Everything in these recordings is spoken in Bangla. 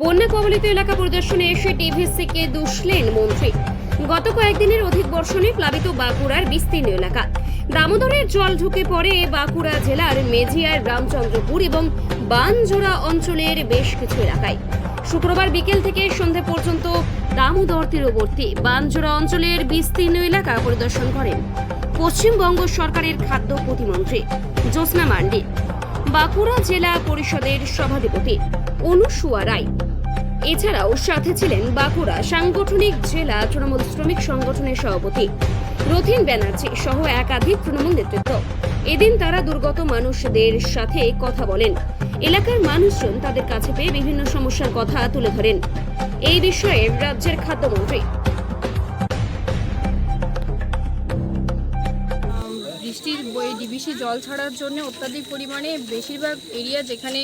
বন্যা কবলিত এলাকা পরিদর্শনে এসে টিভিসিকে দুষলেন মন্ত্রী। গত কয়েকদিনের অধিক বর্ষণে প্লাবিত বাঁকুড়ার বিস্তীর্ণ এলাকা। দামোদরের জল ঢুকে পড়ে বাঁকুড়া জেলার মেজিয়ার রামচন্দ্রপুর এবং বানজোড়া অঞ্চলের বেশ কিছু এলাকায়। শুক্রবার বিকেল থেকে সন্ধে পর্যন্ত দামোদর তীরবর্তী বানজোড়া অঞ্চলের বিস্তীর্ণ এলাকা পরিদর্শন করেন। পশ্চিমবঙ্গ সরকারের খাদ্য প্রতিমন্ত্রী জ্যোৎস্না মান্ডি। বাঁকুড়া জেলা পরিষদের সভাধিপতি অনুসুয়া রায়। এছাড়াও সাথে ছিলেন বাঁকুড়া সাংগঠনিক জেলা তৃণমূল শ্রমিক সংগঠনের সভাপতি রথিন ব্যানার্জি সহ একাধিক তৃণমূল নেতৃত্ব। এদিন তারা দুর্গত মানুষদের সাথে কথা বলেন। এলাকার মানুষজন তাদের কাছে পেয়ে বিভিন্ন সমস্যার কথা তুলে ধরেন। এই বিষয়ে রাজ্যের খাদ্যমন্ত্রী বৃষ্টির ডিবিসি জল ছাড়ার জন্য অত্যাধিক পরিমাণে বেশিরভাগ এরিয়া যেখানে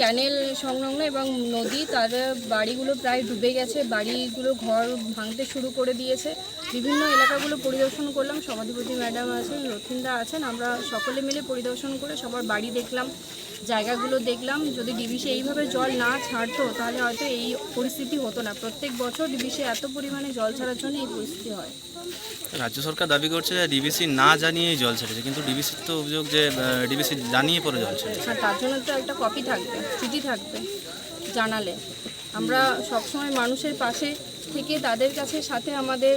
ক্যানেল সংলগ্ন এবং নদী তার বাড়িগুলো প্রায় ডুবে গেছে। বাড়িগুলো ঘর ভাঙতে শুরু করে দিয়েছে। বিভিন্ন এলাকাগুলো পরিদর্শন করলাম। সভাধিপতি ম্যাডাম আছেন রথিন্দা আছেন। আমরা সকলে মিলে পরিদর্শন করে সবার বাড়ি দেখলাম জায়গাগুলো দেখলাম। যদি ডিবিসি এইভাবে জল না ছাড়তো তাহলে হয়তো এই পরিস্থিতি হতো না। প্রত্যেক বছর ডিবিসি এত পরিমাণে জল ছাড়ার জন্য এই পরিস্থিতি হয়। রাজ্য সরকার দাবি করছে যে ডিবিসি না জানিয়েই জল ছেড়েছে। কিন্তু ডিবিসির তো অভিযোগ যে ডিবিসি জানিয়ে পরে জল ছেড়েছে। তার জন্য তো একটা কপি থাকবে। চিঠি থাকবে জানালে। আমরা সবসময় মানুষের পাশে থেকে তাদের কাছে সাথে আমাদের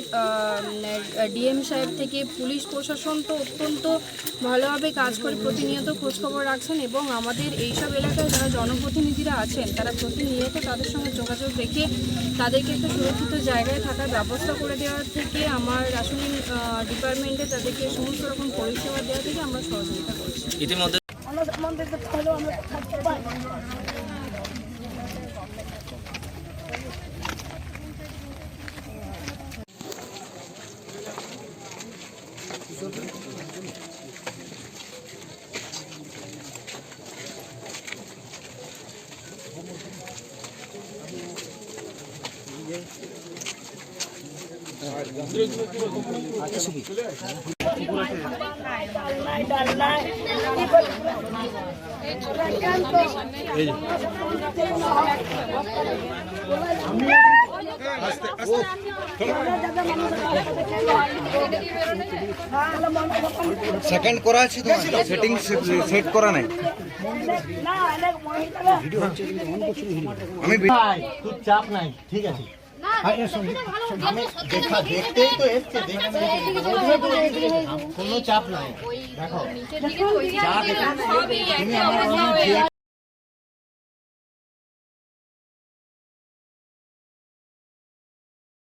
ডিএম সাহেব থেকে পুলিশ প্রশাসন তো অত্যন্ত ভালোভাবে কাজ করে প্রতিনিয়ত খোঁজখবর রাখছেন এবং আমাদের এইসব এলাকায় যারা জনপ্রতিনিধিরা আছেন, তারা প্রতিনিয়ত তাদের সঙ্গে যোগাযোগ রেখে তাদেরকে একটা সুরক্ষিত জায়গায় থাকার ব্যবস্থা করে দেওয়ার থেকে আমার রাসায়নিক ডিপার্টমেন্টে তাদেরকে সমস্ত রকম পরিষেবা দেওয়া থেকে আমরা সহযোগিতা করছি। ইতিমধ্যে আমরা আমাদেরকে ভালো আমরা থাকতে পারি। আচ্ছা, সেকেন্ড করা আছে তো সেটিং সেট করা নাই? আমি চাপ নাই ঠিক আছে। হ্যাঁ, এর সঙ্গে- আমি দেখা দেখতেই তো এসছে দেখে কোনো চাপ নাই দেখো